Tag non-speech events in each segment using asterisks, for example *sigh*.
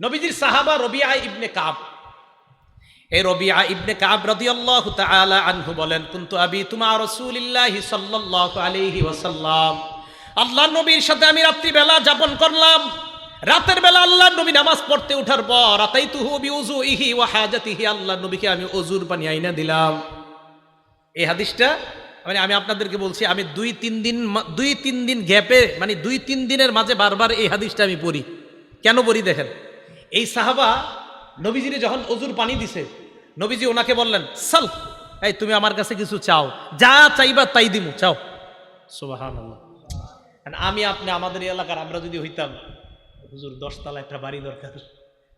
নবীজির সাহাবা রবিআ ইবনে কাব। এই রবিআ ইবনে কাব রাদিয়াল্লাহু তাআলা আনহু বলেন, কুনতু আবি তুমা রাসূলিল্লাহি সাল্লাল্লাহু আলাইহি আল্লাহ নবীর সাথে আমি রাত্রি বেলা যাপন করলাম। রাতের বেলা আল্লাহ নবী নামাজ পড়তে ওঠার পর আতাইতুহু বিউযুইহি ওয়া হাজাতিহি আল্লাহ নবীকে আমি অজুর পানি আইনা দিলাম। এই হাদিসটা মানে আমি আপনাদেরকে বলছি, আমি দুই, তিন দিন দুই, তিন দিন গ্যাপে মানে দুই, তিন দিনের মাঝে বারবার এই হাদিসটা আমি পড়ি। কেন পড়ি দেখেন? এই সাহাবা নবীজিরে যখন অজুর পানি দিছে নবীজি ওনাকে বললেন সাল এই তুমি আমার কাছে কিছু চাও যা চাইবা তাই দিমু চাও। সুবাহান আমি আপনি আমাদের এই এলাকার আমরা যদি হইতাম হুজুর দশতলা একটা বাড়ি দরকার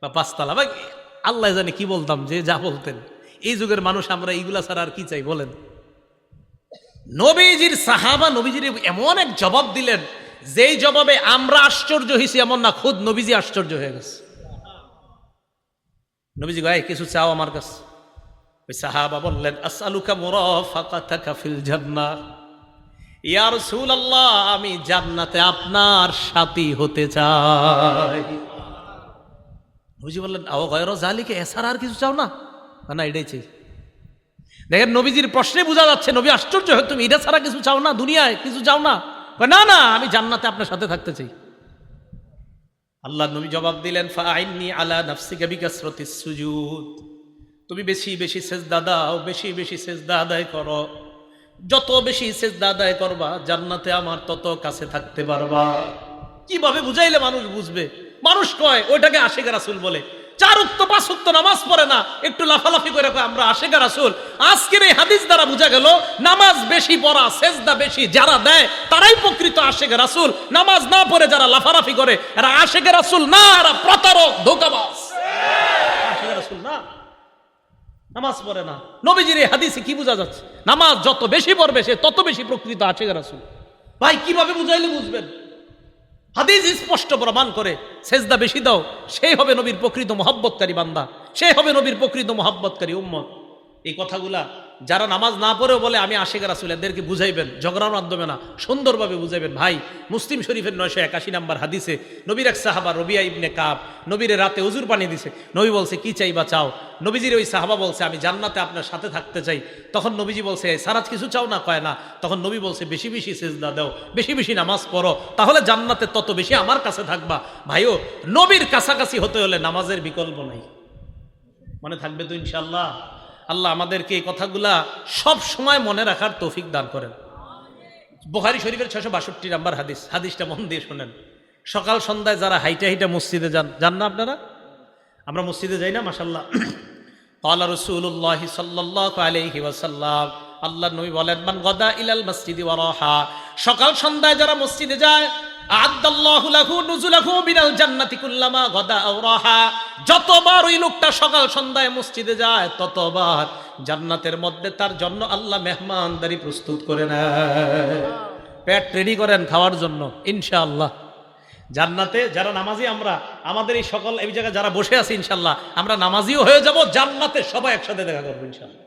বা পাঁচতলা বা আল্লাহ জানে কি বলতাম যে যা বলতেন। এই যুগের মানুষ আমরা এইগুলা ছাড়া আর কি চাই বলেন। নবীজির সাহাবা নবীজির এমন এক জবাব দিলেন যেই জবাবে আমরা আশ্চর্য হয়েছি এমন না খুদ নবীজি আশ্চর্য হয়ে গেছে। নবীজি গায়ে কিছু চাও আমার কাছে? ওই সাহাবা বললেন, আসআলুকা মুরাফাকাতাকা ফিল জান্নাহ। ইয়া রাসূলুল্লাহ, আমি জান্নাতে আপনার সাথী হতে চাই। নবীজি বললেন, আও গয়র জালিকে এছাড়া আর কিছু চাও না? না এটাই চাই। দেখেন, নবীজির প্রশ্নে বোঝা যাচ্ছে, নবী, আশ্চর্য হয় তুমি এটা ছাড়া কিছু চাও না? দুনিয়ায় কিছু চাও না? না না, আমি জান্নাতে আপনার সাথে থাকতে চাই। আল্লাহ নবী জবাব দিলেন আইননি আলা নাফসিকা বিকাসরতি সুজুদ। তুমি বেশি বেশি সেজদা দাও, বেশি বেশি সেজদা আদায় করো। যত বেশি সেজদা আদায় করবা, জান্নাতে আমার তত কাছে থাকতে পারবা। কীভাবে বুঝাইলে মানুষ বুঝবে? মানুষ কয়, ওইটাকে আশেখ রাসুল বলে। চার উক্ত পাঁচ উক্ত নামাজ পড়ে না, একটু লাফালাফি করে আমরা আশেখ রাসুল। আজকের এই হাদিস দ্বারা বোঝা গেল, নামাজ বেশি পড়া, সেজদা বেশি যারা দেয়, তারাই প্রকৃত আশেখ রাসুল। নামাজ না পড়ে যারা লাফালাফি করে, এরা আশেখ রাসুল না, এরা প্রতারক, ধোকাবাজ। আশেখ রাসুল না। নামাজ পড়ে না। নবীজির এই হাদিসে কি বোঝা যাচ্ছে? নামাজ যত বেশি পড়বে, সে তত বেশি প্রকৃত আছে রাসুল। ভাই, কীভাবে বুঝাইলে বুঝবেন? হাদিস স্পষ্ট প্রমাণ করে, সেজদা বেশি দাও, সেই হবে নবীর প্রকৃত মহাব্বতকারী বান্দা, সেই হবে নবীর প্রকৃত মহাব্বতকারী উম্মত। এই কথাগুলা যারা নামাজ না পড়েও বলে, আমি আশেখ রাসুল এদেরকে বুঝাইবেন, ঝগড়ার মাধ্যমে না, সুন্দরভাবে বুঝাইবেন। ভাই, মুসলিম শরীফের নয়শো একাশি নাম্বার হাদিসে নবীর এক সাহাবা রবিয়া ইবনে কাব নবীরে রাতে উজুর পানি দিছে। নবী বলছে, কি চাই বা চাও? নবীজির ওই সাহাবা বলছে, আমি জান্নাতে আপনার সাথে থাকতে চাই। তখন নবীজি বলছে সারাজ কিছু চাও না? কয়, না। তখন নবী বলছে, বেশি বেশি সেজদা দাও, বেশি বেশি নামাজ পড়ো, তাহলে জান্নাতে তত বেশি আমার কাছে থাকবা। ভাইও, নবীর কাছাকাছি হতে হলে নামাজের বিকল্প নাই। মনে থাকবে তো ইনশাল্লাহ আল্লাহ আমাদেরকে এই কথাগুলা সব সময় মনে রাখার তৌফিক দান করেন। বোহারি শরীফের ছশো বাষট্টি নাম্বার হাদিস। হাদিসটা মন দিয়ে শোনেন। সকাল সন্ধ্যায় যারা হাইটা হাইটা মসজিদে যান যান না আপনারা? আমরা মসজিদে যাই না মাসাল্লাহ কালা রসুল্লাহ সাল্লাহ আলহি ওয়াসাল্লাম আল্লাহ নবী বলেন গদা ইলাল মসজিদি সকাল সন্ধ্যায় যারা মসজিদে যায় যতবার ওই লোকটা সকাল সন্ধ্যায় মসজিদে যায়, ততবার জান্নাতের মধ্যে তার জন্য আল্লাহ মেহমানদারি প্রস্তুত করে নেয়। পেট রেডি করেন খাওয়ার জন্য, ইনশাআল্লাহ। জান্নাতে যারা নামাজি, আমরা, আমাদের এই সকল, এই জায়গায় যারা বসে আছি ইনশাল্লাহ আমরা নামাজিও হয়ে যাব, জান্নাতে সবাই একসাথে দেখা করব ইনশাল্লাহ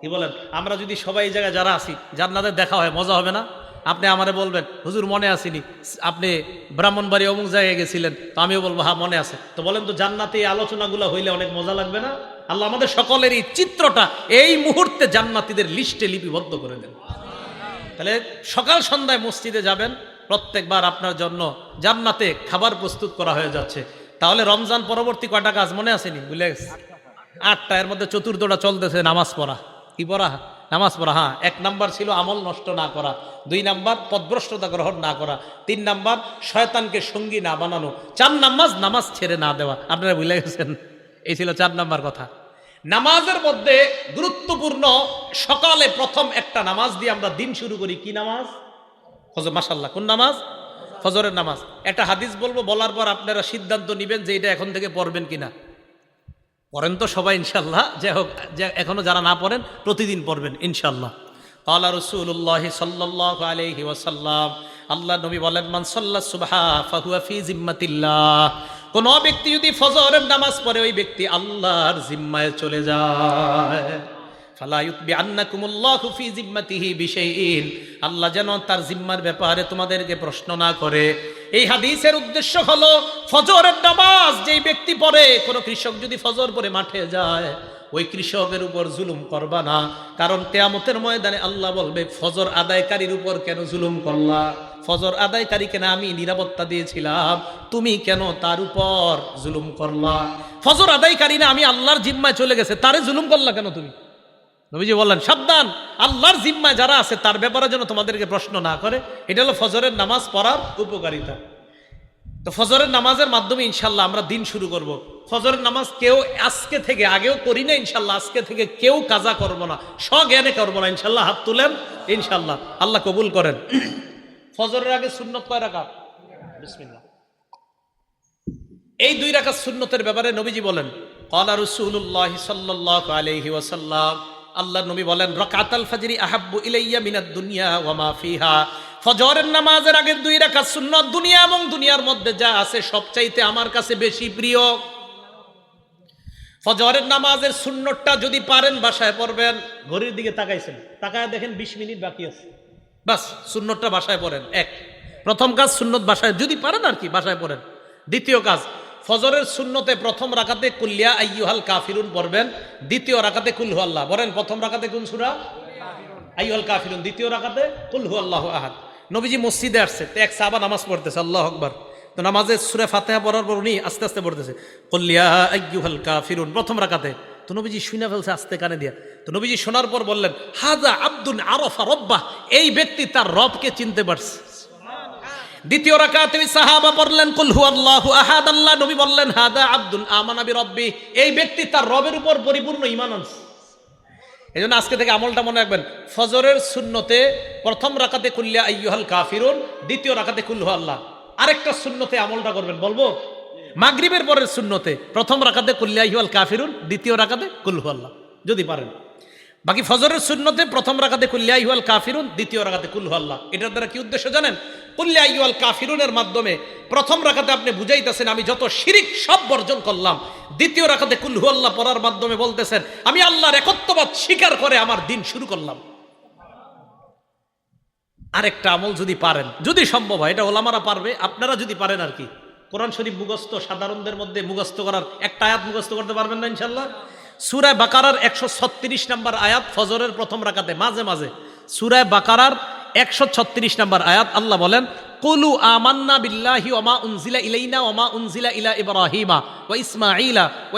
কি বলেন? আমরা যদি সবাই এই জায়গায় যারা আছি, জান্নাতে দেখা হয়, মজা হবে না? আপনি আমারে বলবেন, হুজুর, মনে আসিনি। আপনি ব্রাহ্মণবাড়ি অমুক জায়গায় গেছিলেন। তো আমিও বলব হ্যাঁ মনে আছে। তো বলেন তো, জান্নাতে এই আলোচনাগুলো হইলে অনেক মজা লাগবে না? আল্লাহ আমাদের সকলের এই চিত্রটা এই মুহূর্তে জান্নাতীদের লিস্টে লিপিবদ্ধ করে দেন। তাহলে সকাল সন্ধ্যায় মসজিদে যাবেন, প্রত্যেকবার আপনার জন্য জান্নাতে খাবার প্রস্তুত করা হয়ে যাচ্ছে। তাহলে রমজান পরবর্তী কয়টা কাজ মনে আসেনি? বুঝলে আটটা, এর মধ্যে চতুর্থটা চলতেছে, নামাজ পড়া। কি পড়া? নামাজ পড়া হ্যাঁ এক নাম্বার ছিল আমল নষ্ট না করা, দুই নাম্বার পদভ্রষ্টতা গ্রহণ না করা, তিন নাম্বার শয়তানকে সঙ্গী না বানানো, চার নাম্বার নামাজ ছেড়ে না দেওয়া, আপনারা বুঝলে গেছেন? এই ছিল চার নাম্বার কথা। নামাজের মধ্যে গুরুত্বপূর্ণ সকালে প্রথম একটা নামাজ দিয়ে আমরা দিন শুরু করি, কি নামাজ? ফজর মাসাল্লাহ কোন নামাজ? ফজরের নামাজ। একটা হাদিস বলব, বলার পর আপনারা সিদ্ধান্ত নেবেন যে এটা এখন থেকে পড়বেন কিনা। পড়েন তো সবাই ইনশাল্লাহ যাই হোক এখনও এখনও যারা না পড়েন, প্রতিদিন পড়বেন ইনশাল্লাহ কালা রসুল্লাহ সাল্লাহ আলহি ওয়াসাল্লাম, আল্লাহ নবী বলেন, মান সুবহা ফাহুয়া ফি জিম্মাতিল্লাহ। কোন ব্যক্তি যদি ফজরের নামাজ পড়ে, ওই ব্যক্তি আল্লাহর জিম্মায় চলে যায়। আল্লাহ যেন তার জিম্মার ব্যাপারে তোমাদেরকে প্রশ্ন না করে। এই হাদিসের উদ্দেশ্য হলো ফজরের নামাজ, যেই ব্যক্তি পরে কোনো কৃষক যদি ফজর পরে মাঠে যায়, ওই কৃষকের উপর জুলুম করবা না। কারণ তেয়ামতের ময়দানে আল্লাহ বলবে, ফজর আদায়কারীর উপর কেন জুলুম করলা? ফজর আদায়কারী কেন আমি নিরাপত্তা দিয়েছিলাম, তুমি কেন তার উপর জুলুম করলা? ফজর আদায়কারী না আমি আল্লাহর জিম্মায় চলে গেছে, তারে জুলুম করলা কেন তুমি? নবীজি বললেন, সাবধান, আল্লাহর জিম্মায় যারা আছে তার ব্যাপারে যেন তোমাদেরকে প্রশ্ন না করে। এটা হলো ফজরের নামাজ পড়ার উপকারিতা। তো ফজরের নামাজের মাধ্যমে ইনশাল্লাহ আমরা দিন শুরু করব। ফজরের নামাজ কেউ আজকে থেকে আগেও করি না, ইনশাল্লাহ আজকে থেকে কেউ কাজা করব না, স্বজ্ঞানে করব না, ইনশাল্লাহ হাত তুলেন, ইনশাল্লাহ আল্লাহ কবুল করেন। ফজরের আগে সুন্নত কয় রাখা বিসমিল্লাহ। এই দুই রাখা সুন্নতের ব্যাপারে নবীজি বলেন কলা রসুল্লাহ সাল্লাহ আলহি ওয়াসাল্লাম আল্লাহ নবী বলেন, রকাতাল ফাজরি আহাব্বু ইলাইয়া মিনাদ দুনিয়া ওয়া মা ফিহা। ফজরের নামাজের আগের দুই রাকাত সুন্নত দুনিয়া এবং দুনিয়ার মধ্যে যা আছে সবচাইতে আমার কাছে বেশি প্রিয়। ফজরের নামাজের সুন্নতটা যদি পারেন, বাসায় পড়বেন। ঘড়ির দিকে তাকাইছেন। তাকায় দেখেন বিশ মিনিট বাকি আছে। বাস, সুন্নতটা বাসায় পড়েন। এক, প্রথম কাজ সুন্নত বাসায় যদি পারেন আর কি, বাসায় পড়েন। দ্বিতীয় কাজ ফজরের শূন্যতে প্রথম রাখাতে কুল্লিয়া আইয়ুহাল কাফিরুন পড়বেন, দ্বিতীয় রাখাতে কুলহু আল্লাহ। বলেন, প্রথম রাখাতে কোন সুরা? আইয়ুহাল কাফিরুন। দ্বিতীয় রাখাতে কুলহু আল্লাহ আহাদ। নবীজি মসজিদে আসছে, তো এক সাহাবা নামাজ পড়তেছে, আল্লাহ আকবার। তো নামাজে সুরে ফাতেহা পড়ার পর উনি আস্তে আস্তে পড়তেছে কল্লিয়া আইয়ুহাল কাফিরুন, প্রথম রাখাতে তো নবীজি শুনে ফেলছে আস্তে কানে দিয়া। তো নবীজি শোনার পর বললেন হাজা আব্দুল আরফা রব্বা এই ব্যক্তি তার রবকে চিনতে পারছে। দ্বিতীয় রাকাতে সাহাবা পড়লেন, কুল হু আল্লাহু আহাদ আল্লাহ নবী বললেন, হাদা আব্দুল আমানাবি রব্বি এই ব্যক্তি তার রবের উপর পরিপূর্ণ ইমান আনছে। এই জন্য আজকে থেকে আমলটা মনে রাখবেন, ফজরের শূন্যতে প্রথম রাকাতে কুল্লিয়া আইয়ুহাল কাফিরুন, দ্বিতীয় রাকাতে কুল্লু আল্লাহ আরেকটা শূন্যতে আমলটা করবেন, বলব? মাগরিবের পরের শূন্যতে প্রথম রাকাতে কুল্লিয়া আইয়ুহাল কাফিরুন, দ্বিতীয় রাকাতে কুল্লু আল্লাহ যদি পারেন। বাকি ফজরের সুন্নতে প্রথম রাখাতে কুল্লিয়া ইহুয়াল কাফিরুন, দ্বিতীয় রাখাতে কুল্লু আল্লাহ। এটার দ্বারা কি উদ্দেশ্য জানেন? কুল্লিয়া ইহুয়াল কাফিরুনের মাধ্যমে প্রথম রাখাতে আপনি বুঝাইতেছেন, আমি যত শিরিক সব বর্জন করলাম। দ্বিতীয় রাখাতে কুল্লু আল্লাহ পড়ার মাধ্যমে বলতেছেন, আমি আল্লাহর একত্ববাদ স্বীকার করে আমার দিন শুরু করলাম। আরেকটা আমল যদি পারেন, যদি সম্ভব হয়, এটা ওলামারা পারবে, আপনারা যদি পারেন আর কি। কোরআন শরীফ মুখস্থ, সাধারণদের মধ্যে মুখস্থ করার একটা আয়াত মুখস্থ করতে পারবেন না ইনশাল্লাহ সুরায় বাকারার একশো ছত্রিশ নম্বর আয়াত ফজরের প্রথম রাকাতে, মাঝে মাঝে। সুরায় বাকারার একশো ছত্রিশ নম্বর আয়াত, আল্লাহ বলেন, কুলু আমান্না বিল্লাহি ওমা উনজিলা ইলাইনা ওমা উনজিলা ইলা ইব্রাহিমা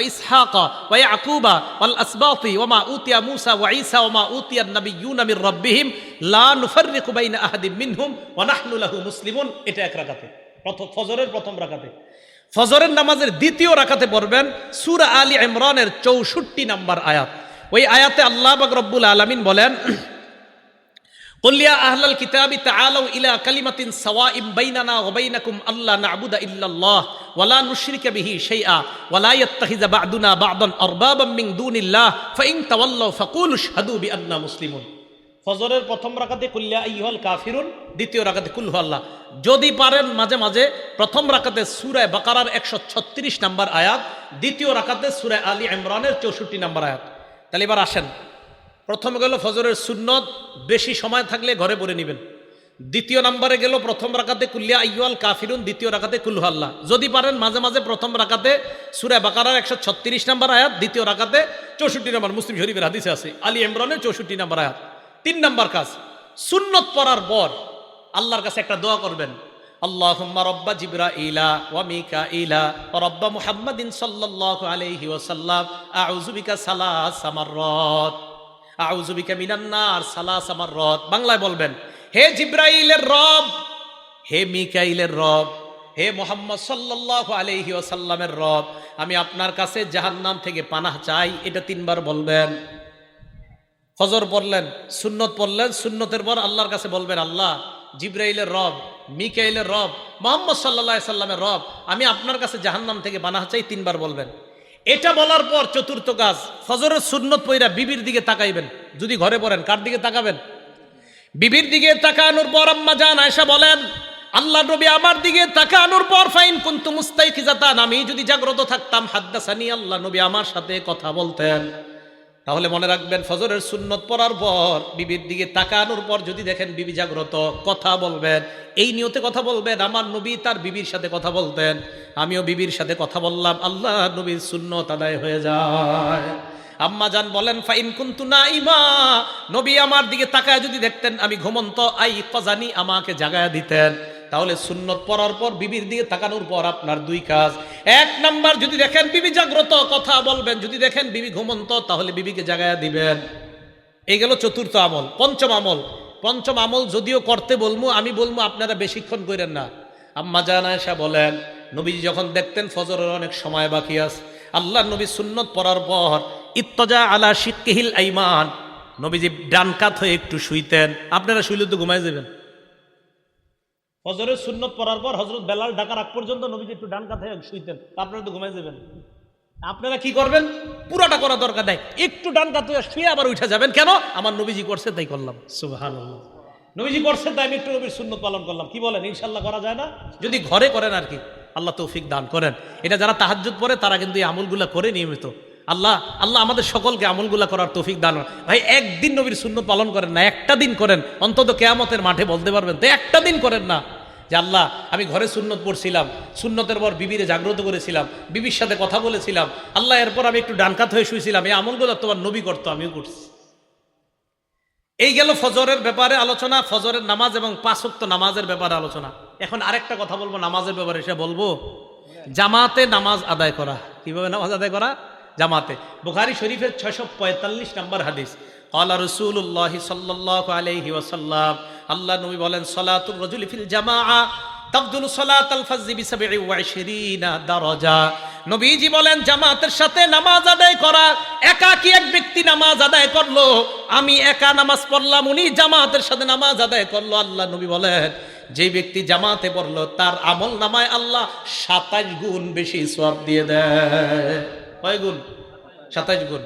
ইসহাকা ওয়াল আসবাতি ওমা উতিয়া মুসা ওয়া ঈসা ওমা উতিয়া নাবিয়্যুনা মির রাব্বিহিম লা নুফাররিকু বাইনা আহাদিম মিনহুম ওয়া নাহনু লাহু মুসলিমুন। এটা এক রাকাতে, প্রথম ফজরের প্রথম রাকাতে। ফজরের নামাজের দ্বিতীয় রাখাতে পড়বেন সুরা আলী ইমরানের চৌষট্টি নাম্বার আয়াত। ওই আয়াতে আল্লাহ রব্বুল আলমিন বলেন কল্লিয়া আহলাল ইলা ইল্লাল্লাহ মিন মুসলিমুন। ফজরের প্রথম রাকাতে কুল্লিয়া আইয়ুহাল কাফিরুন, দ্বিতীয় রাকাতে কুল্লু আল্লাহ। যদি পারেন মাঝে মাঝে, প্রথম রাকাতে সুরায় বাকারার একশো ছত্রিশ নাম্বার আয়াত, দ্বিতীয় রাকাতে সুরায় আলী ইমরানের চৌষট্টি নাম্বার আয়াত। তাহলে এবার আসেন। প্রথমে গেল ফজরের সুন্নত, বেশি সময় থাকলে ঘরে পড়ে নেবেন। দ্বিতীয় নাম্বারে গেল প্রথম রাকাতে কুল্লিয়া আইয়াল কাফিরুন, দ্বিতীয় কুল্লু আল্লাহ। যদি পারেন মাঝে মাঝে প্রথম রাকাতে সুরায় বাকারার একশো ছত্রিশ নাম্বার আয়াত, দ্বিতীয় রাকাতে চৌষট্টি নাম্বার, মুসলিম শরীফের হাদিসে আছে। আলী ইমরানের চৌষট্টি নাম্বার আয়াত। তিন নম্বর কাজ, সুন্নত পড়ার পর আল্লাহর কাছে একটা দোয়া করবেন। আল্লাহুম্মা রব্বা জিবরা ইলা ওয়া মিকা ইলা রব্বা মুহাম্মাদিন সাল্লাল্লাহু আলাইহি ওয়াসাল্লাম। আউযু বিকা সালাস আমাররাত আউযু বিকা মিনান নার সালাস আমাররাত বাংলায় বলবেন, হে জিব্রাইলের রব, হে মিকাইলের রব, হে মোহাম্মদ সাল্লাল্লাহু আলাইহি ওয়াসাল্লামের রব, আমি আপনার কাছে জাহান্নাম থেকে পানাহ চাই, এটা তিনবার বলবেন। ফজর পড়লেন, সুন্নত পড়লেন, সুন্নতের পর আল্লাহর কাছে বলবেন, আল্লাহ, জিব্রাইলের রব, মিকাইলের রব, মোহাম্মদ সাল্লা সাল্লামের রব, আমি আপনার কাছে জাহান্নাম থেকে বানাহ চাই, তিনবার বলবেন। এটা বলার পর চতুর্থ কাজ, ফজরের সুন্নত পইরা বিবির দিকে তাকাইবেন। যদি ঘরে পড়েন, কার দিকে তাকাবেন? বিবির দিকে তাকানোর পর আম্মা জান আয়সা বলেন আল্লাহ নবী আমার দিকে তাকানোর পর ফাইন কুন্তু মুস্তাইকিজাতান, আমি যদি জাগ্রত থাকতাম, হাদ্দাসানি আল্লাহ নবী আমার সাথে কথা বলতেন। তাহলে মনে রাখবেন, ফজরের সুন্নত পড়ার পর, বিবির দিকে তাকানোর পর যদি দেখেন বিবি জাগ্রত, কথা বলবেন। এই নিয়তে কথা বলবেন, আমার নবী তার বিবির সাথে কথা বলতেন। আমিও বিবির সাথে কথা বললাম, আল্লাহ নবীর সুন্নত আদায় হয়ে যায়। আম্মা জান বলেন, ফাইন কুন্তু না ইমা নবী আমার দিকে তাকায় যদি দেখতেন, আমি ঘুমন্ত, আই কজানি আমাকে জাগায় দিতেন। তাহলে সুন্নত পড়ার পর বিবির দিকে তাকানোর পর আপনার দুই কাজ। এক নাম্বার, যদি দেখেন বিবি জাগ্রত, কথা বলবেন। যদি দেখেন বিবি ঘুমন্ত, তাহলে বিবিকে জাগায় দিবেন। এই গেল চতুর্থ আমল, পঞ্চম আমল। পঞ্চম আমল যদিও করতে বলব আমি বলব আপনারা বেশিক্ষণ করেন না। আম্মা জান আয়েশা বলেন, নবীজি যখন দেখতেন ফজরের অনেক সময় বাকি আছে আল্লাহ নবী সুন্নত পড়ার পর, ইত্তজা আলা শিক্ষিহিল আইমান, নবীজি ডান কাত হয়ে একটু শুইতেন। আপনারা শুইলে তো ঘুমাই যাবেন। ফজরের সুন্নত পড়ার পর হজরত বেলাল ডাকার আগ পর্যন্ত নবীজি একটু ডান কাত হয়ে শুইতেন আপনারা তো ঘুমাই যাবেন। আপনারা কি করবেন? পুরাটা করা দরকার নাই। একটু ডান হয়ে শুয়ে আবার উঠে যাবেন। কেন? আমার নবীজি করছে তাই করলাম। সুবহান নবীজি করছে তাই আমি একটু নবীর সুন্নত পালন করলাম। কি বলেন? ইনশাল্লাহ করা যায় না? যদি ঘরে করেন আর কি আল্লাহ তৌফিক দান করেন। এটা যারা তাহাজ্জুদ পড়ে তারা কিন্তু এই আমলগুলা করে নিয়মিত। আল্লাহ আল্লাহ আমাদের সকলকে আমলগুলা করার তৌফিক দান করেন। ভাই একদিন নবীর শূন্য পালন করেন না একটা দিন করেন। অন্তত কেয়ামতের মাঠে বলতে পারবেন তো একটা দিন করেন না। যে আল্লাহ, আমি ঘরে সুন্নত পড়ছিলাম, সুন্নতের পর বিবিরে জাগ্রত করেছিলাম, বিবির সাথে কথা বলেছিলাম, আল্লাহ, এরপর আমি একটু ডানকাত হয়ে শুয়েছিলাম এই আমলগুলো তোমার নবী করতো, আমিও করছি। এই গেল ফজরের ব্যাপারে আলোচনা, ফজরের নামাজ এবং পাঁচক্ত নামাজের ব্যাপারে আলোচনা। এখন আরেকটা কথা বলব, নামাজের ব্যাপারে সে বলব, জামাতে নামাজ আদায় করা। কীভাবে নামাজ আদায় করা? জামাতে। বুখারি শরীফের ছয়শো পঁয়তাল্লিশ নম্বর হাদিস। আল্লাহ রসুল্লাহ সাল্লাহ আলহি ওয়াসাল্লাম আল্লাহ নবী বলেন, সলাতুর রজুল ফিল জামা তাবদুল সলাত আল ফাজি বিসাবি ওয়াশরিনা দারাজা। নবীজি বলেন, জামাতের সাথে নামাজ আদায় করা, একাকি এক ব্যক্তি নামাজ আদায় করল, আমি একা নামাজ পড়লাম, উনি জামাতের সাথে নামাজ আদায় করল। আল্লাহ নবী বলেন, যে ব্যক্তি জামাতে পড়ল, তার আমল নামায় আল্লাহ সাতাশ গুণ বেশি সব দিয়ে দেয়। কয় গুণ? সাতাশ গুণ।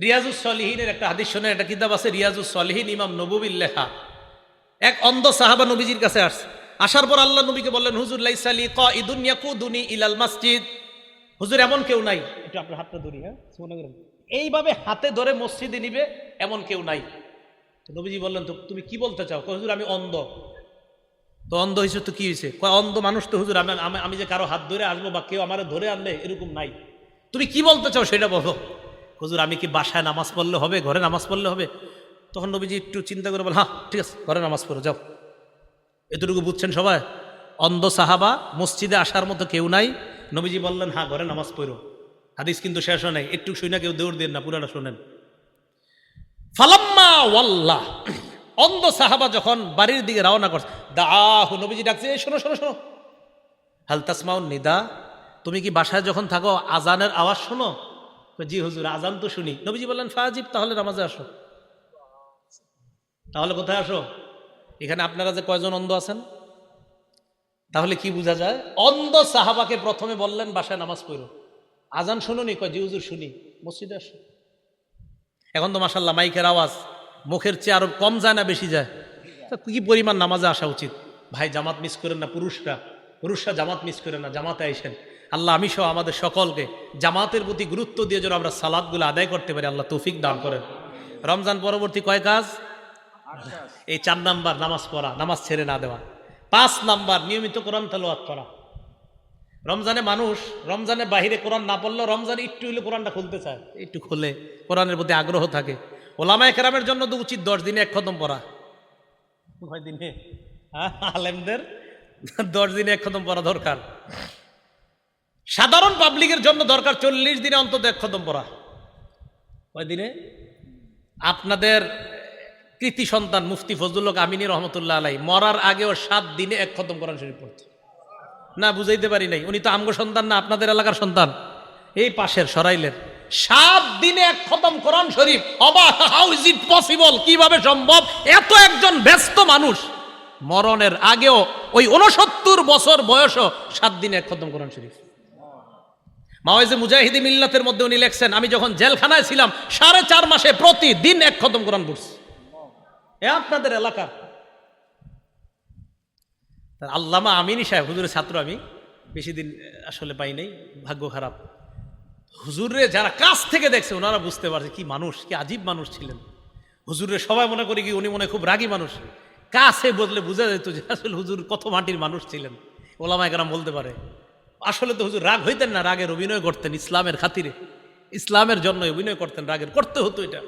রিয়াজুস সলিহিনের একটা হাদিস শোনে একটা কিতাব আছে, রিয়াজুস সলিহিন ইমাম নবুবির লেখা। এক অন্ধ সাহাবা নবীজির কাছে আসছে। আসার পর আল্লাহ নবীকে বললেন, হুজুর লাইসালি ক ইদুন ইয়াকুদুনি ইলাল মসজিদ। হুজুর, এমন কেউ নাই। একটু আপনার হাতটা ধরি হ্যাঁ? মনে করেন। এইভাবে হাতে ধরে মসজিদে নিবে, এমন কেউ নাই। নবীজি বললেন, তো তুমি কি বলতে চাও? হুজুর, আমি অন্ধ। তো অন্ধ হয়েছে তো কি হয়েছে অন্ধ মানুষ তো হুজুর, আমি- আমি যে কারও হাত ধরে আসব বা কেউ আমার ধরে আনলে এরকম নাই। তুমি কি বলতে চাও সেটা বলো? হুজুর, আমি কি বাসায় নামাজ পড়লে হবে, ঘরে নামাজ পড়লে হবে? তখন নবীজি একটু চিন্তা করে বল হ্যাঁ ঠিক আছে, ঘরে নামাজ পড়ো, যাও। এতটুকু বুঝছেন সবাই? অন্ধ সাহাবা মসজিদে আসার মতো কেউ নাই। নবীজি বললেন হ্যাঁ ঘরে নামাজ পড়ো। হাদিস কিন্তু শেষ হয় নাই। একটু শুই না, কেউ দৌড় দেন না, পুরাটা শোনেন। ফালাম্মা ওয়াল্লাহ অন্ধ সাহাবা যখন বাড়ির দিকে রওনা করছে, দাহু, নবীজি ডাকছে, "এই, শোনো শোনো শোনো। হালতাসমাউন নিদা, তুমি কি বাসায় যখন থাকো, আজানের আওয়াজ শোনো? জি, হুজুর, আজান তো শুনি। নবীজি বললেন, ফাজিব, তাহলে নামাজে আসো। তাহলে কোথায় আসো? এখানে আপনারা যে কয়জন অন্ধ আছেন? তাহলে কি বোঝা যায়? অন্ধ সাহাবাকে প্রথমে বললেন বাসায় নামাজ পড়ো। আজান শুনুনি? কয় জি হুজুর শুনি। মসজিদে আসো। এখন তো মাসাল্লাহ মাইকের আওয়াজ মুখের চেয়ে আরও কম যায় না বেশি যায়। তা কি পরিমাণ নামাজে আসা উচিত? ভাই জামাত মিস করেন না পুরুষরা? পুরুষরা জামাত মিস করেন না জামাতে আইসেন। আল্লাহ আমি সহ আমাদের সকলকে জামাতের প্রতি গুরুত্ব দিয়ে যেন আমরা সালাদগুলো আদায় করতে পারি আল্লাহ তৌফিক দান করেন। রমজান পরবর্তী কয় কাজ? এই চার নাম্বার নামাজ পড়া নামাজ ছেড়ে না দেওয়া। পাঁচ নাম্বার নিয়মিত কোরআন তেলাওয়াত করা। রমজানে মানুষ রমজানের বাহিরে কোরআন না পড়লেও রমজানে একটু হইলে কোরআনটা খুলতে চায়। একটু খুলে কোরআনের প্রতি আগ্রহ থাকে। ওলামায় কেরামের জন্য তো উচিত দশ দিনে এক খতম পড়া। কয় দিনে? হ্যাঁ, আলেমদের দশ দিনে এক খতম পড়া দরকার। সাধারণ পাবলিকের জন্য দরকার চল্লিশ দিনে অন্তত এক খতম পড়া। কয় দিনে? আপনাদের কৃতি সন্তান মুফতি ফজলুল হক আমিনী রহমতুল্লাহ আলাই। মরার আগেও সাত দিনে এক খতম কোরআন শরীফ পড়তো না, বুঝাইতে পারি নাই। উনি তো আমগো সন্তান না, আপনাদের এলাকার সন্তান। এই পাশের সরাইলের। সাত দিনে এক খতম কোরআন শরীফ। অবা হাউ ইজ ইট পসিবল কীভাবে সম্ভব? এত একজন ব্যস্ত মানুষ। মরণের আগেও ওই উনসত্তর বছর বয়সও সাত দিনে এক খতম কোরআন শরীফ। মাওয়াইজে মুজাহিদি মিল্লাতের মধ্যে উনি লেখছেন, আমি যখন জেলখানায় ছিলাম, সাড়ে চার মাসে প্রতিদিন এক খতম কোরআন পড়ছি। এ আপনাদের এলাকার। আল্লামা আমিনী সাহেব, হুজুরের ছাত্র আমি, বেশি দিন আসলে পাই নাই, ভাগ্য খারাপ। হুজুরে যারা কাছ থেকে দেখছে, ওনারা বুঝতে পারছে কি মানুষ, কি আজীব মানুষ ছিলেন। হুজুরের সবাই মনে করি কি উনি মনে খুব রাগী মানুষ। কাছে বদলে বোঝা যেত যে আসলে হুজুর কত মাটির মানুষ ছিলেন। ওলামা একরাম বলতে পারে। আসলে তো হুজুর রাগ হইতেন না, রাগের অভিনয় করতেন ইসলামের খাতিরে। ইসলামের জন্য অভিনয় করতেন, রাগের, করতে হতো এটা।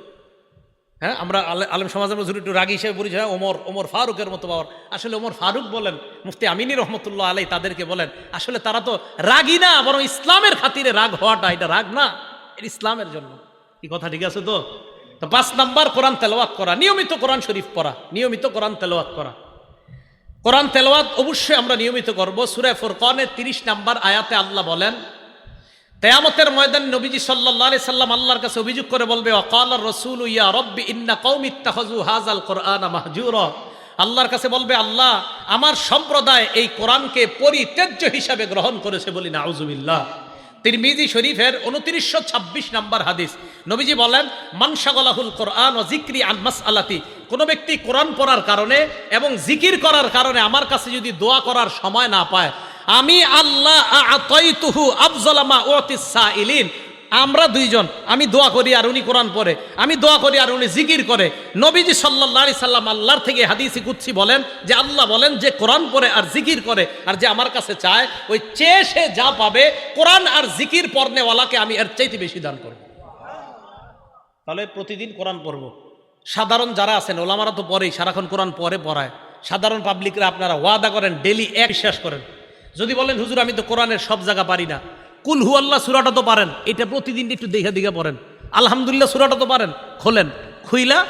হ্যাঁ আমরা আলে- আলেম সমাজের মধ্যে একটু রাগী হিসেবে পরিচয় হয়, ওমর ওমর ফারুকের মতো বাবার আসলে ওমর ফারুক বলেন মুফতি আমিনী রহমতুল্লাহ আলাই তাদেরকে বলেন আসলে তারা তো রাগী না বরং ইসলামের খাতিরে রাগ হওয়াটা এটা রাগ না এটা ইসলামের জন্য। কি কথা ঠিক আছে তো? তো পাঁচ নাম্বার কোরআন তেলাওয়াত করা নিয়মিত কোরআন শরীফ পড়া নিয়মিত কোরআন তেলাওয়াত করা। কোরআন তেলাওয়াত অবশ্যই আমরা নিয়মিত করব। সুরে ফুরকানের তিরিশ নাম্বার আয়াতে আল্লাহ বলেন তেয়ামতের ময়দান নবীজি সাল্লাহ আলি সাল্লাম আল্লাহর কাছে অভিযোগ করে বলবে, অকাল রসুল ইয়া রব্বি ইন্না কৌমিত্তাহজু হাজাল কোরআন মাহজুর। আল্লাহর কাছে বলবে, আল্লাহ আমার সম্প্রদায় এই কোরআনকে পরিত্যাজ্য হিসাবে গ্রহণ করেছে বলি না আউজুবিল্লাহ তিরমিজি শরীফের উনত্রিশশো ছাব্বিশ নাম্বার হাদিস, নবীজি বলেন মানসাগলাহুল কোরআন ও জিক্রি আন মাস আলাতি কোনো ব্যক্তি কোরআন পড়ার কারণে এবং জিকির করার কারণে আমার কাছে যদি দোয়া করার সময় না পায় আমি আল্লাহ আতইতুহু আফজলামা ওয়াতিসা ইলিন আমরা দুইজন, আমি দোয়া করি আর উনি কোরআন পড়ে, আমি দোয়া করি আর উনি জিকির করে। নবীজি সাল্লাহ আলি সাল্লাম আল্লাহর থেকে হাদিসি কুচ্ছি বলেন যে আল্লাহ বলেন যে কোরআন পড়ে আর জিকির করে আর যে আমার কাছে চায়, ওই চেয়ে সে যা পাবে, কোরআন আর জিকির পড়নেওয়ালাকে আমি এর চাইতে বেশি দান করব। তাহলে প্রতিদিন কোরআন পড়ব। সাধারণ যারা আছেন, ওলামারা তো পড়েই, সারাক্ষণ কোরআন পরে পড়ায়। সাধারণ পাবলিকরা আপনারা ওয়াদা করেন ডেলি এক শেষ করেন। যদি বলেন, হুজুর, আমি তো কোরআনের সব জায়গা পারি না। কুল হু আল্লাহ, সুরাটা তো পারেন। এটা প্রতিদিন একটু দেখা দেখা পড়েন। আলহামদুলিল্লাহ, সুরাটা তো পারেন। খোলেন। খুইলা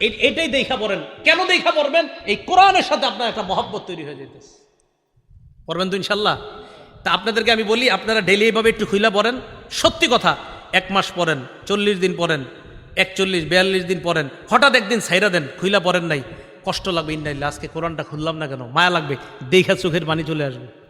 এটাই দেখা পড়েন। কেন দেখা পড়বেন? এই কোরআনের সাথে আপনার একটা মহব্বত তৈরি হয়ে যেতেছে পড়বেন তো ইনশাল্লাহ তা আপনাদেরকে আমি বলি, আপনারা ডেলি এইভাবে একটু খুইলা পড়েন। সত্যি কথা, এক মাস পড়েন, চল্লিশ দিন পড়েন, একচল্লিশ, বিয়াল্লিশ দিন পড়েন, হঠাৎ একদিন সাইরা দেন, খুইলা পড়েন নাই। কষ্ট লাগবে ইন্দাইল্লা আজকে কোরআনটা খুললাম না কেন? মায়া লাগবে দেখা চোখের পানি চলে আসবে।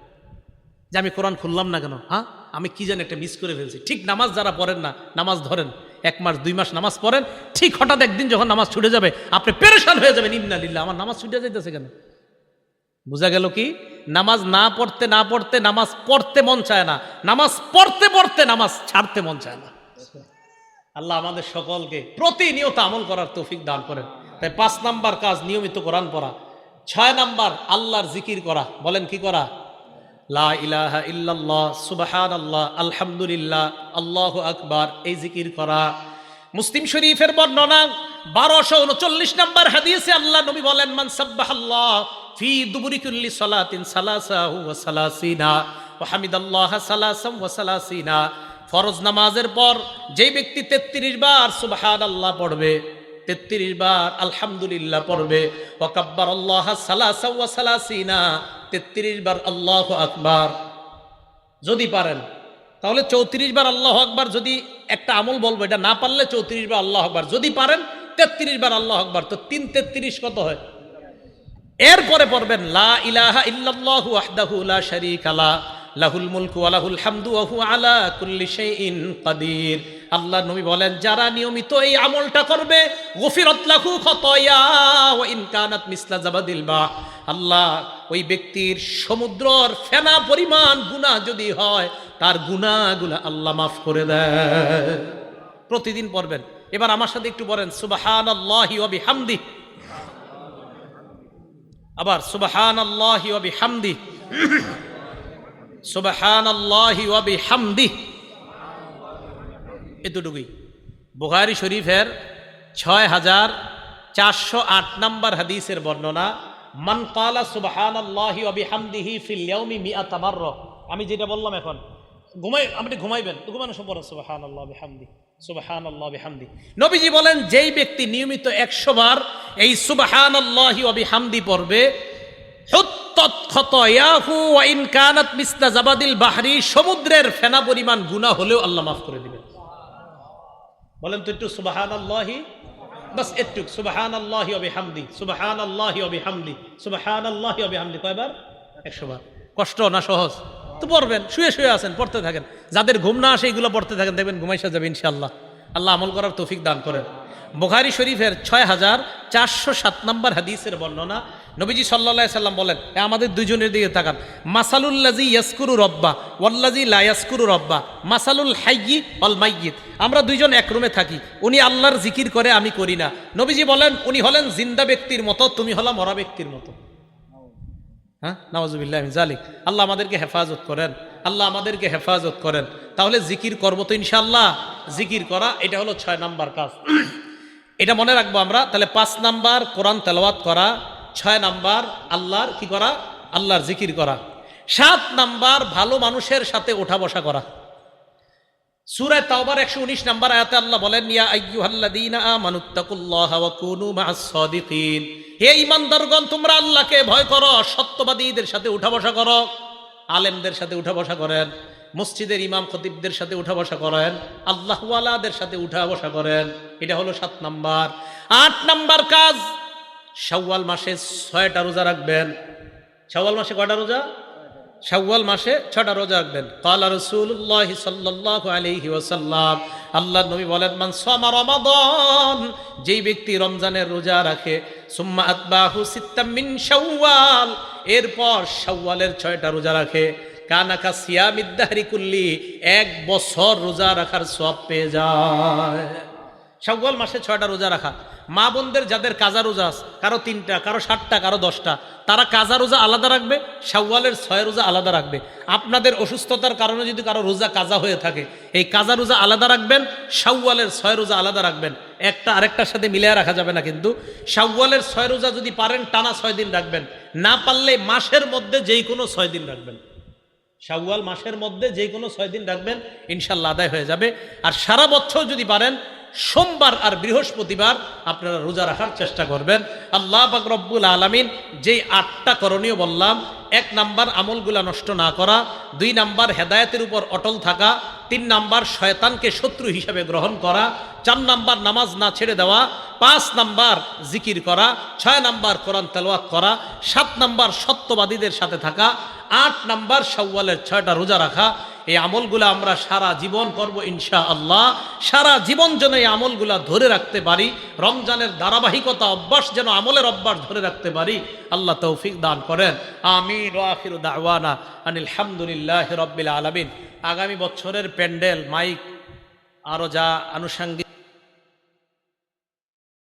যে আমি কোরআন খুললাম না কেন? হ্যাঁ? আমি কি জানি একটা মিস করে ফেলছি। ঠিক নামাজ যারা পড়েন না, নামাজ ধরেন। এক মাস, দুই মাস নামাজ পড়েন, ঠিক হঠাৎ একদিন যখন নামাজ ছুটে যাবে, আপনি পেরেশান হয়ে যাবেন, ইন্না লিল্লা আমার নামাজ ছুটে যাইতেছে কেন? বোঝা গেল কি? নামাজ না পড়তে না পড়তে, নামাজ পড়তে মন চায় না। নামাজ পড়তে পড়তে, নামাজ ছাড়তে মন চায় না। আল্লাহ আমাদের সকলকে প্রতিনিয়ত আমল করার তৌফিক দান করেন। তাই পাঁচ নাম্বার কাজ নিয়মিত কোরআন পড়া। ছয় নাম্বার, আল্লাহর জিকির করা। বলেন কি করা? লা ইলাহা ইল্লাল্লাহ সুবহান আল্লাহ আলহামদুলিল্লাহ, আল্লাহ আকবার, এই জিকির করা। মুসলিম শরীফের বর্ণনা, বারোশো উনচল্লিশ নম্বর হাদিসে আল্লাহ নবী বলেন, মান সাব্বাহাল্লাহ ফি দুবুরি কুল্লি সালাতিন সালাসাহু ওয়া সালাসিনা ওয়া হামিদাল্লাহ সালাসাম ওয়া সালাসিনা। ফরজ নামাজের পর যেই ব্যক্তি তেত্রিশ বার সুবহান আল্লাহ পড়বে, তেত্রিশ বার আলহামদুলিল্লাহ পড়বে ওয়াকাব্বার আল্লাহ সালাসা ওয়া সালাসিনা। তেত্রিশ বার আল্লাহ আকবার। যদি পারেন, তাহলে চৌত্রিশ বার আল্লাহ আকবার যদি একটা আমল বলব, এটা না পারলে চৌত্রিশ বার আল্লাহ আকবার। যদি পারেন, তেত্রিশ বার আল্লাহ আকবার। তো তিন তেত্রিশ কত হয়? এরপরে পড়বেন, লা ইলাহা ইল্লাল্লাহু ওয়াহদাহু লা শারীকা লা, লাহুল মুলকু ওয়া লাহুল হামদু ওয়া হুয়া আলা কুল্লি শাইইন কাদির। আল্লাহ নবী বলেন, যারা নিয়মিত এই আমলটা করবে, গফিরাত লাহু খাতায়া ওয়া ইন কানাত মিসলা জাবাদিল বা আল্লাহ ওই ব্যক্তির সমুদ্রর ফেনা পরিমাণ গুনাহ যদি হয়, তার গুনাহগুলো আল্লাহ মাফ করে দেয়। প্রতিদিন পড়বেন। এবার আমার সাথে একটু বলেন সুবহানাল্লাহি অবি হামদি আবার সুবহান আল্লাহি অবি হামদি সুবহান আল্লাহি অবি বিহামদি এতটুকুই। বুখারী শরীফের ছয় হাজার চারশো আট নম্বর হাদিসের বর্ণনা, মান কালা সুবহান আমি যেটা বললাম এখন, ঘুমাই, আপনি ঘুমাইবেন ঘুমানো বলেন সুবহান আল্লাহ সুবহান আল্লাহ নবীজি বলেন, যেই ব্যক্তি নিয়মিত একশো বার এই সুবহান আল্লাহি ওয়া বিহামদি পড়বে বাহরি সমুদ্রের ফেনা পরিমাণ গুনাহ হলেও আল্লাহ মাফ করে দিবেন। বলেন তো একটু সুবাহান আল্লাহি বাস একটু সুবাহান আল্লাহি অবি হামদি সুবাহান আল্লাহি অবি হামদি সুবাহান আল্লাহি অবি হামদি কয়বার? একশো বার কষ্ট না সহজ? তো পড়বেন, শুয়ে শুয়ে আছেন, পড়তে থাকেন। যাদের ঘুম না আসে, এগুলো পড়তে থাকেন, দেখবেন ঘুমাইসা যাবে ইনশাল্লাহ আল্লাহ আমল করার তৌফিক দান করেন। বুখারি শরীফের ছয় হাজার চারশো সাত নম্বর হাদিসের বর্ণনা নবীজি সাল্লা সাল্লাম বলেন আমাদের দুইজনের দিকে তাকান। মাসালুল্লাজি ইয়াসকুরু রব্বা ওয়াল্লাজি লা ইয়াসকুরু রব্বা, মাসালুল হাইয়ি অল মাইয়িত। আমরা দুইজন এক রুমে থাকি, উনি আল্লাহর জিকির করে, আমি করি না। নবীজি বলেন, উনি হলেন জিন্দা ব্যক্তির মতো, তুমি হলা মরা ব্যক্তির মতো। হ্যাঁ? নওয়াজুবিল্লাহ জালিক আল্লাহ আমাদেরকে হেফাজত করেন। আল্লাহ আমাদেরকে হেফাজত করেন। তাহলে জিকির করব তো ইনশাল্লাহ জিকির করা, এটা হলো ছয় নাম্বার কাজ। *clears throat* এটা মনে রাখব আমরা, তাহলে পাঁচ নাম্বার কোরআন তেলাওয়াত করা ছয় নাম্বার, আল্লাহর কি করা? আল্লাহর জিকির করা। সাত নাম্বার, ভালো মানুষের সাথে ওঠা বসা করা। সুরায় তাওবার একশো উনিশ নাম্বার আয়াতে আল্লাহ বলেন, ইয়া হে ঈমানদারগণ, তোমরা আল্লাহকে ভয় করো, সত্যবাদীদের সাথে উঠা বসা করো। আলেমদের সাথে উঠা বসা করেন। মসজিদের ইমাম খতিবদের সাথে উঠা বসা করেন। আল্লাহওয়ালাদের সাথে উঠা বসা করেন। এটা হলো সাত নাম্বার। আট নাম্বার কাজ শাওয়াল মাসে ছয়টা রোজা রাখবেন। শাওয়াল মাসে কয়টা রোজা? শাওয়াল মাসে ছটা রোজা রাখবেন। কালা রসুল্লাহ সাল্লাহ আলাইহি ওয়াসাল্লাম আল্লাহ নবী বলেন, মান সামা রমাদান যেই ব্যক্তি রমজানের রোজা রাখে, সুম্মা আতবাহু সিত্তাম মিন শাওয়াল এরপর শাওয়ালের ছয়টা রোজা রাখে। কানাকা সিয়ামিদ্দাহরি কুল্লি, এক বছর রোজা রাখার সব পেয়ে যায়। শাওয়াল মাসে ছয়টা রোজা রাখা। মা বোনদের যাদের কাজা রোজা আছে, কারও তিনটা, কারও সাতটা, কারও দশটা, তারা কাজা রোজা আলাদা রাখবে, শাওয়ালের ছয় রোজা আলাদা রাখবে। আপনাদের অসুস্থতার কারণে যদি কারও রোজা কাজা হয়ে থাকে, এই কাজা রোজা আলাদা রাখবেন, শাওয়ালের ছয় রোজা আলাদা রাখবেন। একটা আরেকটার সাথে মিলিয়ে রাখা যাবে না কিন্তু। শাওয়ালের ছয় রোজা যদি পারেন, টানা ছয় দিন রাখবেন। না পারলে মাসের মধ্যে যেই কোনো ছয় দিন রাখবেন। শাওয়াল মাসের মধ্যে যে কোনো ছয় দিন রাখবেন, ইনশাল্লাহ আদায় হয়ে যাবে। আর সারা বছর যদি পারেন সোমবার আর বৃহস্পতিবার আপনারা রোজা রাখার চেষ্টা করবেন। আল্লাহ পাক রব্বুল আলমিন যেই আটটা করণীয় বললাম, এক নাম্বার আমলগুলা নষ্ট না করা, দুই নাম্বার হেদায়তের উপর অটল থাকা তিন নাম্বার শয়তানকে শত্রু হিসাবে গ্রহণ করা, চার নাম্বার নামাজ না ছেড়ে দেওয়া, পাঁচ নাম্বার জিকির করা, ছয় নাম্বার কোরআন তেলাওয়াত করা, সাত নাম্বার সত্যবাদীদের সাথে থাকা, আট নাম্বার শাওয়ালের ছয়টা রোজা রাখা। এই আমলগুলো আমরা সারা জীবন করব ইনশা আল্লাহ সারা জীবন যেন এই আমলগুলা ধরে রাখতে পারি, রমজানের ধারাবাহিকতা অভ্যাস যেন আমলের অভ্যাস ধরে রাখতে পারি, আল্লাহ তৌফিক দান করেন। আমিন ওয়াখির আনিল রব্বিল আলমিন। আগামী বছরের প্যান্ডেল মাইক আরও যা আনুষঙ্গিক